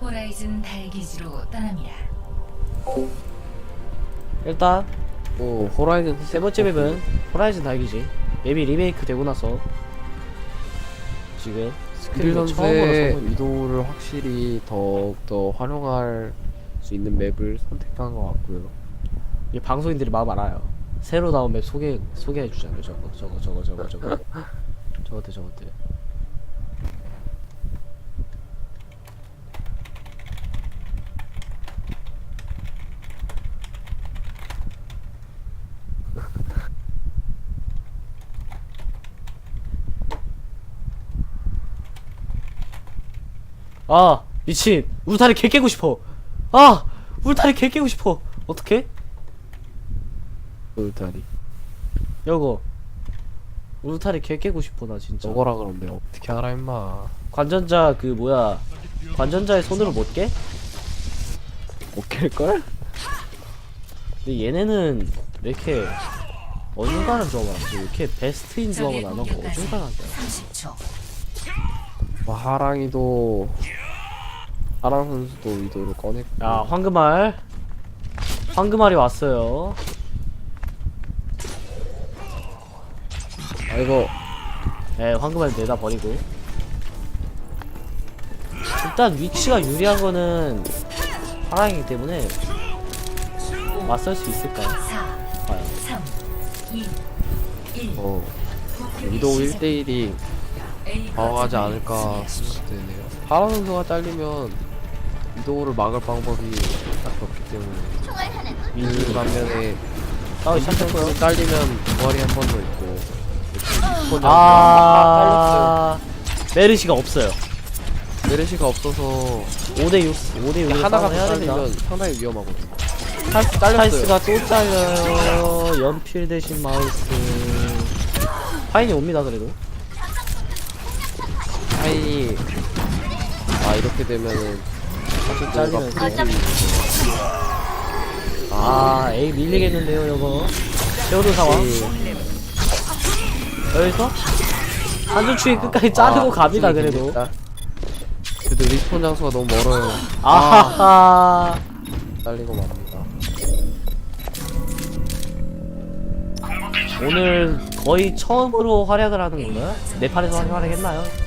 호라이즌 달기지로 떠납니다. 일단 뭐 호라이즌 세 번째 맵은 호라이즌 달기지 맵이 리메이크 되고 나서 지금 처음으로 선수의 선보입니다. 위도를 확실히 더욱더 활용할 수 있는 맵을 선택한 것 같고요. 이 방송인들이 마음 알아요 새로 나온 맵 소개 소개해 주잖아요 저거 저거 저거 저거 저거 저것들 저것들 아 미친 울타리 개 깨고 싶어 아 울타리 개 깨고 싶어 어떡해? 울타리. 여거 울타리 개 깨고 싶어 나 진짜 저거라 그러면 내가 어떻게 알아 임마. 관전자 그 뭐야 관전자의 손으로 못 깨? 못 깰걸? 근데 얘네는 왜 이렇게 어중간한 조합을? 왜 이렇게 베스트인 조합은 안 하고 어중간하게 하지? 30초. 뭐 하랑이도 하랑 선수도 위도를 꺼냈고. 야 황금알 황금알이 왔어요 아 이거 네 황금알 내다 버리고 일단 위치가 유리한 거는 화랑이기 때문에 맞설 수 있을까요? 4, 봐요 3, 2, 1. 어 위도 1대1이 방어하지 않을까 생각되네요. 하랑 선수가 잘리면 위도를 막을 방법이 딱히 없기 때문에 이 반면에 싸우기 시작했고요? 잘리면 부활이 한 번 더 있고. 아. 메르시가 없어요. 메르시가 없어서 5대 6 5대 6 하나가 해야 더 됩니다 잘리면 상당히 위험하거든요. 탈스. 탈스가 또 잘려요. 연필 대신 마우스. 파인이 옵니다 그래도 하인이 아 이렇게 되면은 사실 잘리면 아 에이 밀리겠는데요 여거 세월호 상황 네. 여기서 한준추이 끝까지 자르고 갑니다 그래도 그래도 리스폰 장소가 너무 멀어요. 아하하 잘리고 맙니다. 오늘 거의 처음으로 활약을 하는 건가요? 네팔에서 활약했나요?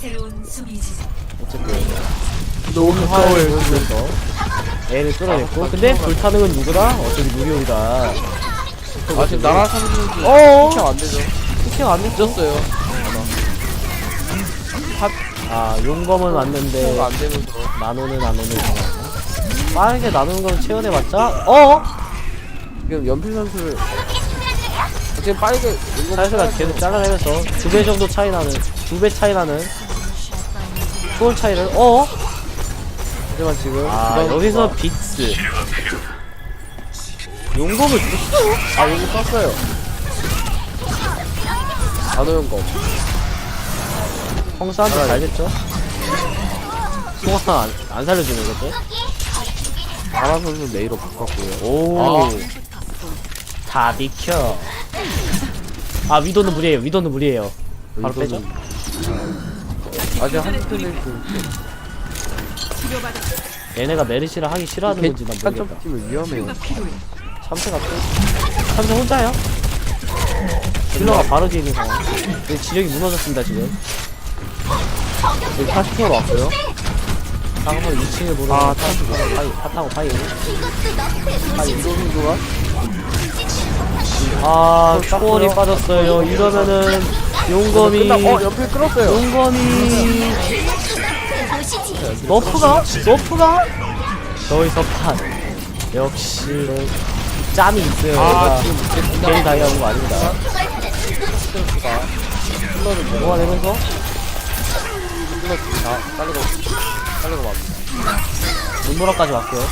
새로운 수비 지점. 어쨌든 너무 활약을 보면서 애를 뚫어냈고 근데 불타능은 누구다? 어차피 누리오이다 아 지금 나라 삼성이 어어 피안 되죠? 피가 안 됐죠? 늦었어요. 아 용검은 왔는데 안 되면서 나노는 안 오는 상황 빠르게 나누는 걸 채워내봤자 어? 지금 연필 선수를 지금 빠르게 사이즈가 계속 잘라내면서 두 배 정도 차이 나는 두 배 차이 나는 초월 차이를 어? 하지만 지금 아 부담- 여기서 빅스 용검을 줬어? 아 이거 썼어요. 단호연검. 형사한테 잘 됐죠? 송아 안, 안 살려주네 그때 나라 선수 네이로 바꿨고요. 오. 아. 다 비켜. 아, 위도는 무리해요. 위도는 무리해요. 바로 빼죠. 아직 한좀 얘네가 메르시를 하기 싫어하는 건지 난 모르겠다. 한점 팀은 위험해요. 참새가 또. 참새 혼자요? 킬러가 바로 뒤에 있는 상황. 근데 지력이 무너졌습니다, 지금. 여기 40% 왔어요. 상황을 2층에 보러. 아, 타고 파이, 타 타고 파이. 파이. 이도 선수가 아, 초월이 빠졌어요. 이러면은, 용검이. 끝나 어 옆에 끌었어요. 용검이. 너프가? 너프가? 저기서 판. 역시, 짬이 있어요. 아 얘가. 지금 괜히 다이아본 거 아닙니다. 선수가 힐러를 못 모아내면서 힐러 다 잘리고 잘리고 맙니다. 눈보라까지 왔고요.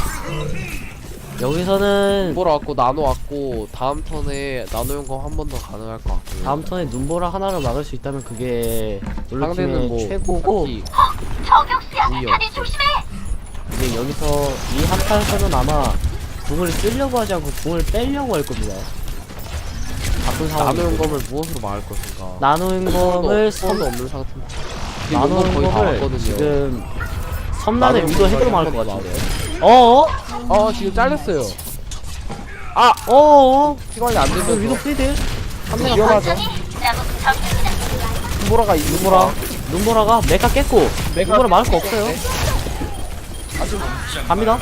여기서는 보러 왔고 나노 왔고 다음 턴에 나노 연검 한 번 더 가능할 것 같고요. 다음 턴에 눈보라 하나를 막을 수 있다면 그게 상대는 뭐 최고고 딱히 없어. 근데 여기서 이 한타에서는 아마 궁을 쓰려고 하지 않고 궁을 빼려고 할 겁니다. 바쁜 나노 연검을 무엇으로 막을 것인가? 나노 인검을 선도 선 없는 상태. 나노 연검 거의 다 인검을 왔거든요. 지금 나도 위도 이거 막을 것 같은데. 어어? 어 지금 잘렸어요 어어? 시간이 안 이거 되면서 위도 프리드? 위험하죠 눈보라가 이 눈보라. 눈보라가 메카 깼고. 메카 눈보라 막을 거 없어요. 아주 갑니다.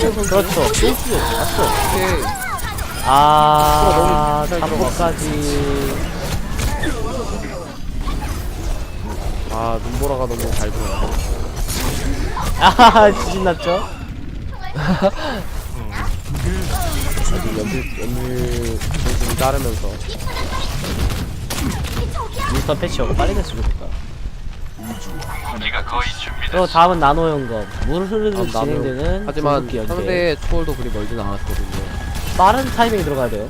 그렇죠. 필수. 왔어. 이렇게 아, 너무 잘 잠복까지. 아 눈보라가 너무 잘 들어요 아, 지진 났죠? 지금 연필 연필 정신을 자르면서 윈스턴 패치하고 빨리 됐으면 좋겠다. 그리고 다음은 나노 연금. 물 흐르듯 다음 나노. 진행되는 하지만 궁극기 연계. 상대 초월도 그리 멀진 않았거든요 빠른 타이밍에 들어가야 돼요.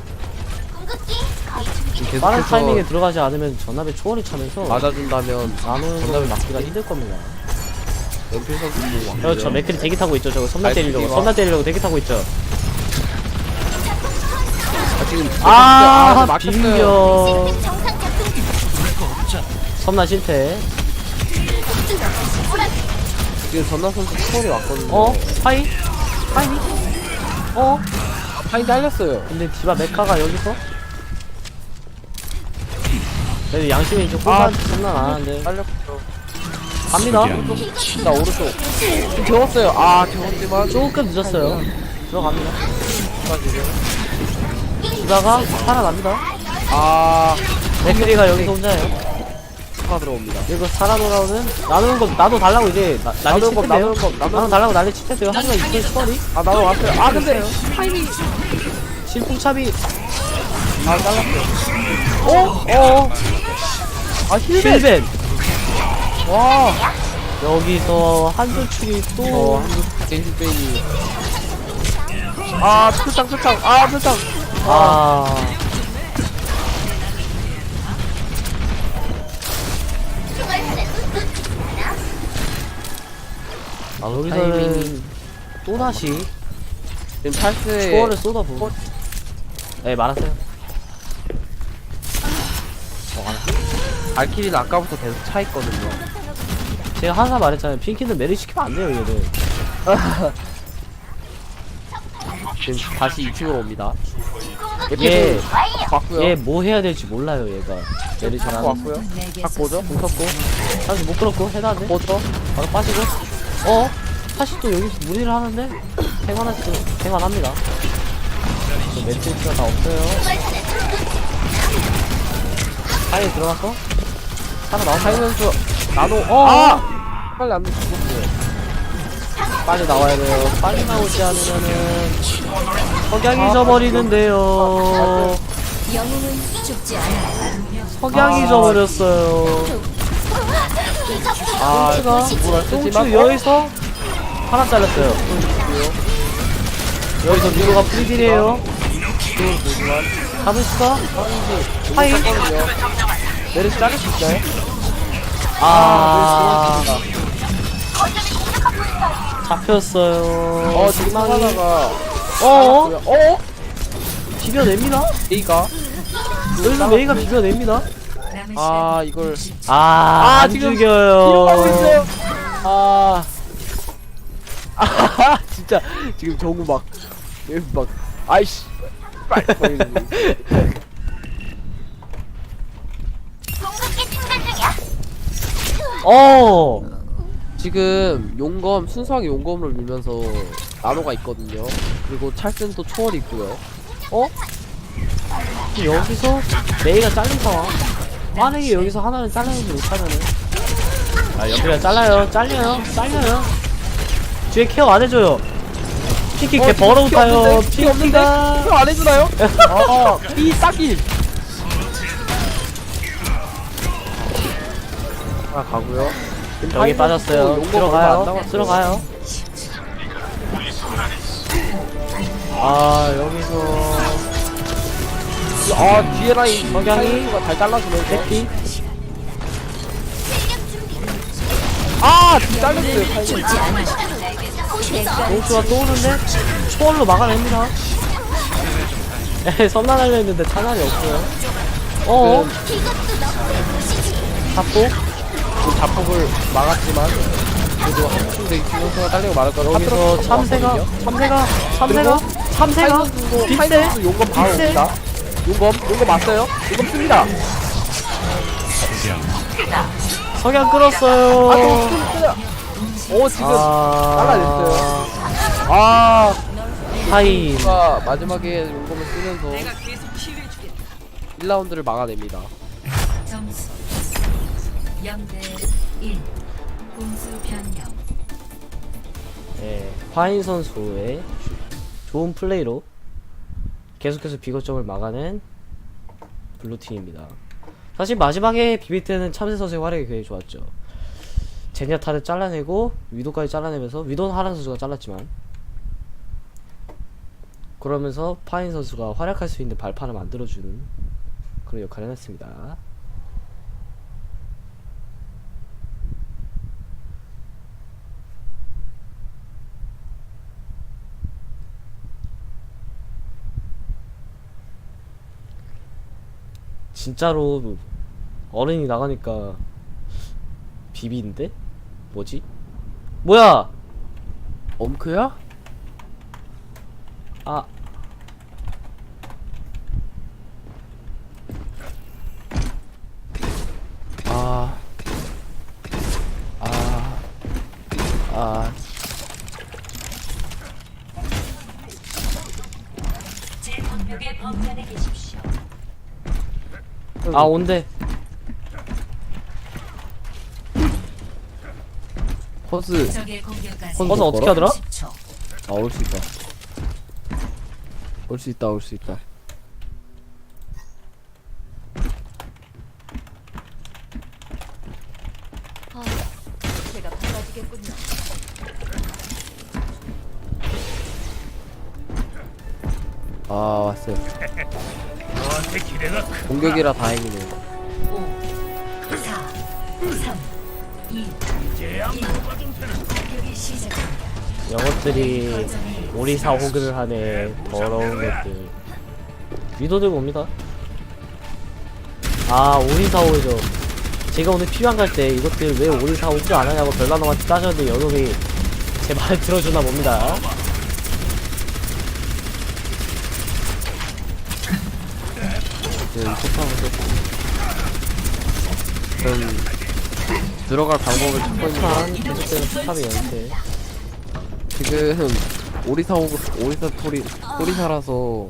지금 빠른 계속해서 타이밍에 들어가지 않으면 전압에 초월이 차면서 맞아준다면 나노 연금을 막기가 힘들 겁니다. 그렇죠. 맥클이 대기 타고 있죠. 저거 섬나 때리려고. 섬나 때리려고 대기 타고 있죠. 아, 지금 아, 막혔어요. 빙겨. 섬나 실패. 지금 전나 선수 초월이 왔거든요 어? 파이? 파이? 어? 파인 잘렸어요 근데 디바 메카가 여기서? 그래도 양심이 좀 아, 장난 안 하는데 잘렸어 갑니다. 나 오른쪽. 좀 재웠어요. 아 재웠지만 조금 늦었어요. 들어갑니다. 디바가 살아납니다. 아 맥크리가 여기서 혼자예요. 들어옵니다. 그리고 살아 돌아오는 나누는 거 나도 달라고 이제. 나, 난리 나누는 거, 나누는 거, 나누는 달라고 난리 칠 텐데요. 하지만 이게 스토리 아 나도 왔어요. 아 근데 타이밍 신풍참이. 아 잘랐어요. 어? 어? 아 힐벤. 힐벤 와 여기서 한조출이 어, 또 제이슨 페인이 아 표창 표창 아 표창 아. 아, 여기서는 타이밍이. 또 다시 지금 탈스에 초월을 쏟아부고. 네, 말았어요. 발키리는 아까부터 계속 차 있거든요 제가 항상 말했잖아요. 핑키는 메리 시키면 안 돼요, 얘들. 지금 다시 2층으로 옵니다 얘, 왔고요 얘 뭐 해야 될지 몰라요, 얘가. 메리 잘하는. 왔고요 딱 보죠 못 쳤고 사실 못 끌었고, 안 돼. 보죠 바로 빠지고. 어? 사실 또 여기서 무리를 하는데? 생활할 수, 생활합니다. 또 매트리스가 다 없어요. 아예 들어갔어? 하나 나왔어? 타이 선수 나노 어! 아 빨리 안 죽었어요 빨리 나와야 돼요. 빨리 나오지 않으면은 석양이 져버리는데요. 영웅은 죽지 않아. 석양이 아. 져버렸어요. 아 똥추가 뭐라 똥추 여기서 하나 잘랐어요. 여기서 누구가 프리딜이에요. 잡으시까? 하이. 내리 자를 수 있나요? 아, 잡혔어요. 어 지금 하나가 어? 어? 비벼냅니다. A가 여기서 메이가 비벼냅니다. 아 이걸 아, 아, 안 지금 죽여요. 있어요. 아. 아, 진짜 지금 정우 막, 얘 막, 아이씨. 빨리 보이는 어, 지금 용검 순수하게 용검을 밀면서 나노가 있거든요. 그리고 또 초월이 있고요. 어? 여기서 메이가 잘린 상황. 만약에 여기서 하나를 잘라내지 못하면은. 아, 옆에가 잘라요. 잘려요. 잘려요. 뒤에 케어 안 해줘요. 피키 걔 버러우타요. 피키가. 안 해주나요? 아, 이딱 이. 아 가고요. 여기 빠졌어요. 들어가요. 들어가요. 아, 여기서. 아 뒤에 라인 석양이 가잘 잘라주면서. 해피. 아 잘렸어요. 타이밍. 공수가 또 오는데 초월로 막아냅니다. 에 선난하려 했는데 탄환이 없어요. 어? 지금 잡고 그 자폭을 막았지만 그래도 한층 되게 기본소가 딸리고 말할 거라 여기서 참새가 참새가 참새가 참새가? 빗대 파이썬도 용검 바로. 옵니다. 용검 용검 맞어요? 용검 씁니다. 석양 아 끌었어요. 씁니다 오 지금 아. 잘라냈어요. 아. 하인 가 마지막에 용검을 쓰면서 1라운드를 막아냅니다. 점수 0대 1 공수 변경 예, 파인 선수의 좋은 플레이로 계속해서 비거점을 막아낸 블루팀입니다. 사실 마지막에 비빌 때는 참새 선수의 활약이 굉장히 좋았죠. 제니아타를 잘라내고 위도까지 잘라내면서 위도는 하란 선수가 잘랐지만 그러면서 파인 선수가 활약할 수 있는 발판을 만들어주는 그런 역할을 했습니다. 진짜로 어른이 나가니까 비비인데? 뭐지? 뭐야! 엄크야? 아 아. 아. 아. 제 공격에 범전에 계십시오 아 온대 허스. 적의 공격까지 버스 어떻게 하더라? 10초 아, 올 수 있다. 올 수 있다, 올 수 있다. 공격이라 다행이네요. 5 4 3 2 1 공격이 시작합니다 영업들이 오리사 호그를 하네. 더러운 것들. 위도들 옵니다. 아 오리사 호그죠. 제가 오늘 피방 갈 때 이것들 왜 오리사 호그 안 하냐고 별나노한테 따졌는데 여놈이 제 말을 들어주나 봅니다 이제 포탑을 좀 들어갈 방법을 찾고 한 계속되는 스탑의 연태 지금 오리사 오고 오리사 토리 토리사라서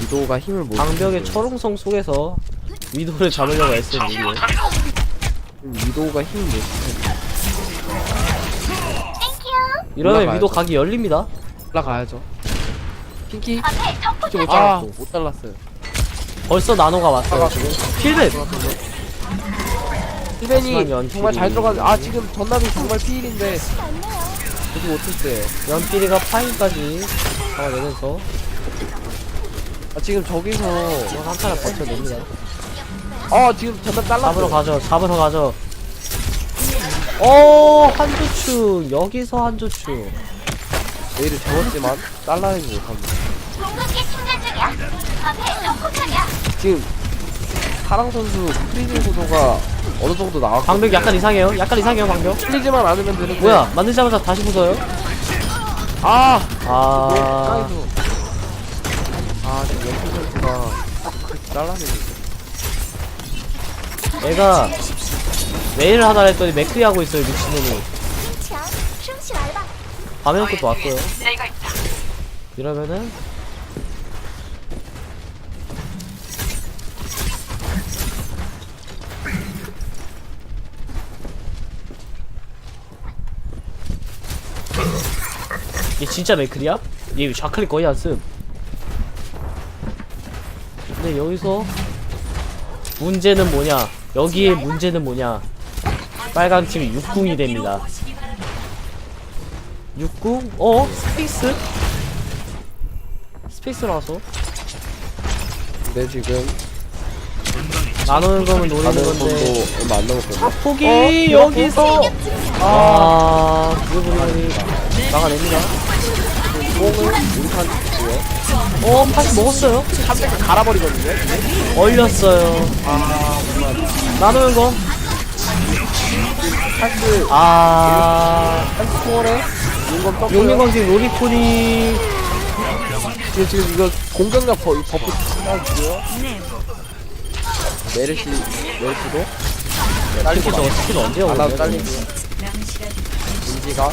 위도가 힘을 못 방벽의 철옹성 속에서 위도를 잡으려고 애쓴 이게 위도가 힘을 못 쓰고 이러면 올라가야죠. 위도 각이 열립니다. 올라가야죠. 핑키? 핑키 못 아. 잘랐고 못 잘랐어요 벌써 나노가 왔어요 지금. 필드! 힐벤이 하지만 정말 잘 들어가 아 지금 전남이 정말 피일인데. 그지 못했어요 연필이가 파인까지 잡아내면서. 아 지금 저기서 이건 한타를 버텨냅니다. 아 지금 전남 잡으러 가죠 잡으러 가죠. 어 한조충 여기서 한조충 내일을 접었지만 잘라내지 못합니다 지금 사랑 선수 프리징 구도가 어느 정도 나왔고 방벽 약간 이상해요 약간 이상해요 방벽 풀리지만 않으면 되는데 뭐야 만들자마자 다시 부숴요 아 아 까이도 아 지금 연필 선수가 그렇게 잘라내는 얘가 메일을 하나 했더니 맥크리 하고 있어요 미친놈이 强，升起来吧！ 밤에 것도 왔고요 이러면은 얘 진짜 맥클이야? 얘 좌클릭 거의 안 씀. 근데 여기서 문제는 뭐냐? 여기에 문제는 뭐냐? 빨간 팀이 6궁이 됩니다. 6궁? 어? 스페이스? 스페이스 나와서 근데 지금 나누는 거면 노리는 가는 건데 얼마 안 남았거든 요 폭이 어? 여기서 아 그분이 막아냅니다 뽕을 우리한 주고요 어 파시 먹었어요? 한대가 갈아버리거든요. 얼렸어요. 나누는 거? 찰스 아. 초월에 용검 떴고요. 용리광진 로리콘이 지금 지금 이거 공격력 버, 버프 따주고요. 메르시 메르시도? 특히 저거 스킬 언제 아나 오냐 잘리고요. 인지가?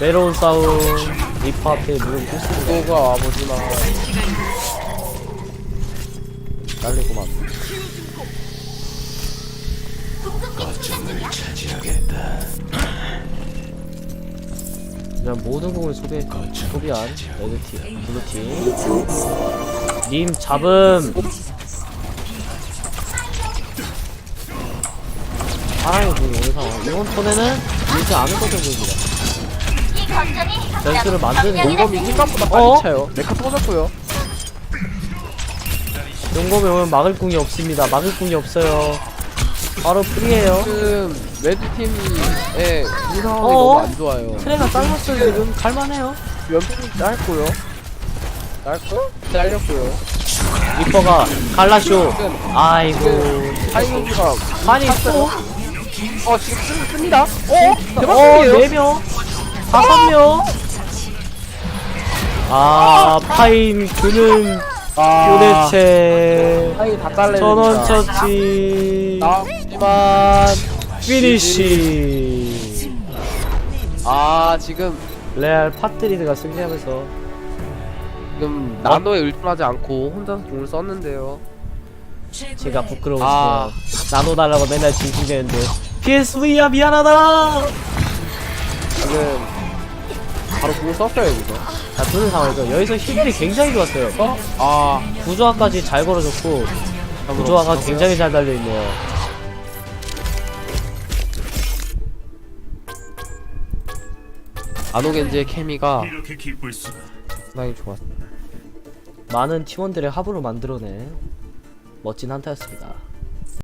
외로운 싸움 리퍼 앞에 무릎 꿇습니다 구도가 와보지만. 잘리고만. 그냥 모든 공을 소비, 소비한 레드팀 블루팀. 님 잡음! 사랑의 오는 상황 이번 턴에는 밀지 않을 것으로 보입니다 변수를 만드는 용검이 생각보다 빨리 어? 차요. 메카 터졌고요. 용검에 오면 막을 궁이 없습니다 막을 궁이 없어요 바로 프리에요 지금 레드팀의 이 상황이 어어? 너무 안 좋아요. 트레가 짧았어요 지금 갈만해요 연필이 짧고요. 짧고 잘렸고요. 리퍼가 갈라쇼 아이고 타이밍가 아니 또 어 지금 쓰, 씁니다. 어? 어, 대박이에요. 네 명, 다섯 명. 아, 파인 그는 아, 교대체 타이 다 잘라야 전원. 처치 나왔지만 피니시. 아 지금 레알 파트리드가 승리하면서 지금 나노에 의존하지 않고 혼자서 공을 썼는데요. 제가 부끄러워지네요. 아. 나노 달라고 맨날 징징대는데 PSV야 미안하다. 지금 바로 공을 썼어요 여기서. 자, 두는 상황이죠. 여기서 힐들이 굉장히 좋았어요. 어? 아 구조화까지 잘 걸어줬고 구조화가 굉장히 잘 달려있네요. 아노겐지의 케미가 이렇게 기쁠 수가. 상당히 좋았어요. 많은 팀원들의 합으로 만들어낸 멋진 한타였습니다.